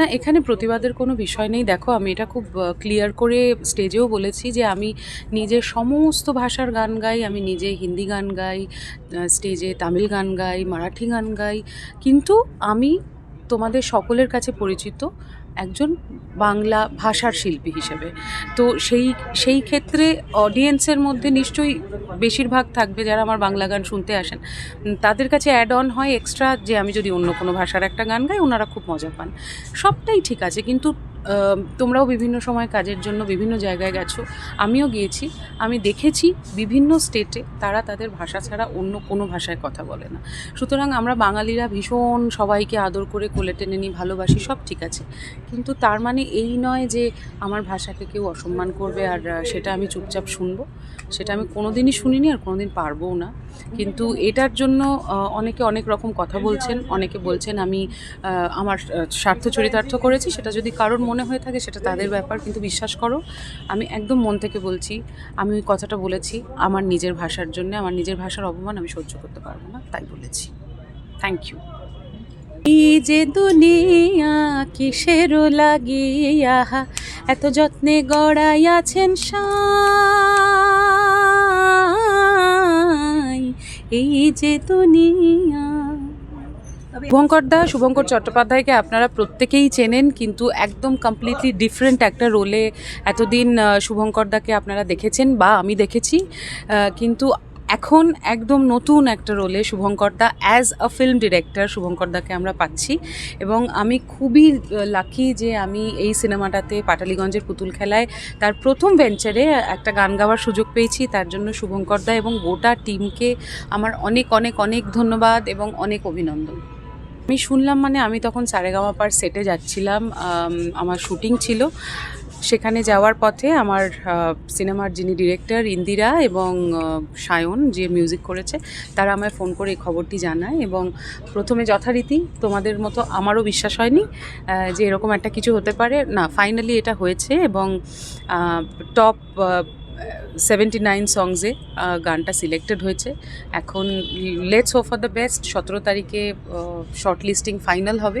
না, এখানে প্রতিবাদের কোনো বিষয় নেই। দেখো, আমি এটা খুব ক্লিয়ার করে স্টেজেও বলেছি যে আমি নিজে সমস্ত ভাষার গান গাই, আমি নিজে হিন্দি গান গাই স্টেজে তামিল গান গাই, মারাঠি গান গাই। কিন্তু আমি তোমাদের সকলের কাছে পরিচিত। একজন বাংলা ভাষার শিল্পী হিসেবে। তো সেই সেই ক্ষেত্রে অডিয়েন্সের মধ্যে নিশ্চয়ই বেশিরভাগ থাকবে যারা আমার বাংলা গান শুনতে আসেন। তাদের কাছে অ্যাড অন হয় এক্সট্রা যে আমি যদি অন্য কোনো ভাষার একটা গান গাই, ওনারা খুব মজা পান। সবটাই ঠিক আছে, কিন্তু তোমরাও বিভিন্ন সময় কাজের জন্য বিভিন্ন জায়গায় গেছো। আমিও গিয়েছি, আমি দেখেছি বিভিন্ন স্টেটে তারা তাদের ভাষা ছাড়া অন্য কোনো ভাষায় কথা বলে না। সুতরাং আমরা বাঙালিরা ভীষণ সবাইকে আদর করে কোলে টেনে নিই, ভালোবাসি, সব ঠিক আছে। কিন্তু তার মানে এই নয় যে আমার ভাষাকে কেউ অসম্মান করবে আর সেটা আমি চুপচাপ শুনব। সেটা আমি কোনোদিনই শুনিনি আর কোনো দিন পারবও না। কিন্তু এটার জন্য অনেকে অনেক রকম কথা বলছেন, অনেকে বলছেন আমি আমার স্বার্থ চরিতার্থ করেছি, সেটা যদি কারোর মনে হয়ে থাকে সেটা তাদের ব্যাপার, কিন্তু বিশ্বাস করো, আমি একদম মন থেকে বলছি, আমি ওই কথাটা বলেছি, আমার নিজের ভাষার জন্য, আমার নিজের ভাষার অপমান আমি সহ্য করতে পারব না, তাই বলেছি। থ্যাংক ইউ এই যে দুনিয়া কিসের লাগিয়া? এত যত্নে গড়াইয়াছেন সাই। এই যে দুনিয়া। শুভঙ্কর দা শুভঙ্কর চট্টোপাধ্যায়কে আপনারা প্রত্যেকেই চেনেন কিন্তু একদম কমপ্লিটলি ডিফারেন্ট একটা রোলে এতদিন আহ, শুভঙ্কর দাকে আপনারা দেখেছেন বা আমি দেখেছি। কিন্তু এখন একদম নতুন একটা রোলে Shubhankar da as a film director Shubhankar দাকে আমরা পাচ্ছি। এবং আমি খুবই লাকি যে আমি এই সিনেমাটাতে পাটালিগঞ্জের পুতুল খেলায় তার প্রথম ভেঞ্চারে একটা গান গাওয়ার সুযোগ পেয়েছি। তার জন্য শুভঙ্কর দা এবং গোটা টিমকে আমার অনেক অনেক অনেক ধন্যবাদ এবং অনেক অভিনন্দন। আমি শুনলাম মানে আমি তখন সারেগামাপার সেটে যাচ্ছিলাম আমার শুটিং ছিল। সেখানে যাওয়ার পথে আমার সিনেমার যিনি ডিরেক্টর ইন্দিরা এবং সায়ন যে মিউজিক করেছে, তারা আমায় ফোন করে এই খবরটি জানায় এবং প্রথমে যথারীতি তোমাদের মতো আমারও বিশ্বাস হয়নি যে এরকম একটা কিছু হতে পারে। না ফাইনালি এটা হয়েছে এবং টপ সেভেন্টি নাইন সংসে গানটা সিলেক্টেড হয়েছে। এখন let's hope for the best সতেরো তারিখে শর্ট লিস্টিং ফাইনাল হবে।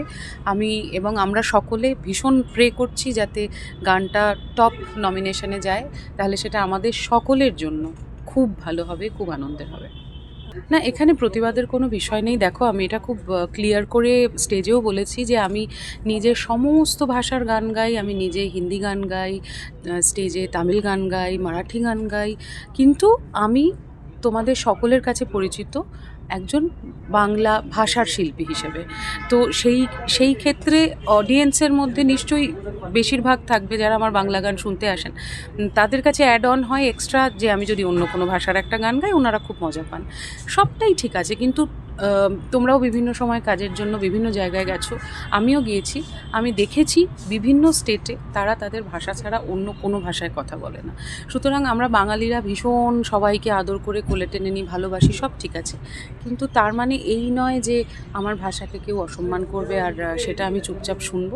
আমি এবং আমরা সকলে ভীষণ প্রে করছি যাতে গানটা টপ নমিনেশনে যায়। তাহলে সেটা আমাদের সকলের জন্য খুব ভালো হবে, খুব আনন্দের হবে। না, এখানে প্রতিবাদের কোনো বিষয় নেই। দেখো, আমি এটা খুব ক্লিয়ার করে স্টেজেও বলেছি যে আমি নিজের সমস্ত ভাষার গান গাই, আমি নিজে হিন্দি গান গাই স্টেজে তামিল গান গাই, মারাঠি গান গাই। কিন্তু আমি তোমাদের সকলের কাছে পরিচিত একজন বাংলা ভাষার শিল্পী হিসেবে। তো সেই সেই ক্ষেত্রে অডিয়েন্সের মধ্যে নিশ্চয়ই বেশিরভাগ থাকবে যারা আমার বাংলা গান শুনতে আসেন। তাদের কাছে অ্যাড অন হয় এক্সট্রা যে আমি যদি অন্য কোনো ভাষার একটা গান গাই, ওনারা খুব মজা পান। সবটাই ঠিক আছে, কিন্তু তোমরাও বিভিন্ন সময় কাজের জন্য বিভিন্ন জায়গায় গেছো। আমিও গিয়েছি। আমি দেখেছি বিভিন্ন স্টেটে তারা তাদের ভাষা ছাড়া অন্য কোনো ভাষায় কথা বলে না। সুতরাং আমরা বাঙালিরা ভীষণ সবাইকে আদর করে কোলে টেনে নিই, ভালোবাসি, সব ঠিক আছে। কিন্তু তার মানে এই নয় যে আমার ভাষাকে কেউ অসম্মান করবে আর সেটা আমি চুপচাপ শুনব।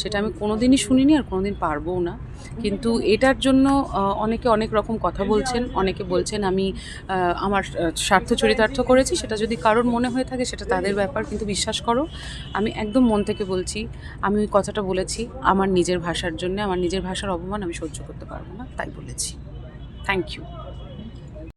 সেটা আমি কোনো কোনোদিনই শুনিনি আর কোনোদিন পারবও না। কিন্তু এটার জন্য অনেকে অনেক রকম কথা বলছেন। অনেকে বলছেন আমি আমার স্বার্থ চরিতার্থ করেছি। সেটা যদি কারোর মনে হয়ে থাকে সেটা তাদের ব্যাপার, কিন্তু বিশ্বাস করো, আমি একদম মন থেকে বলছি, আমি ওই কথাটা বলেছি, আমার নিজের ভাষার জন্য, আমার নিজের ভাষার অপমান আমি সহ্য করতে পারব না, তাই বলেছি। Thank you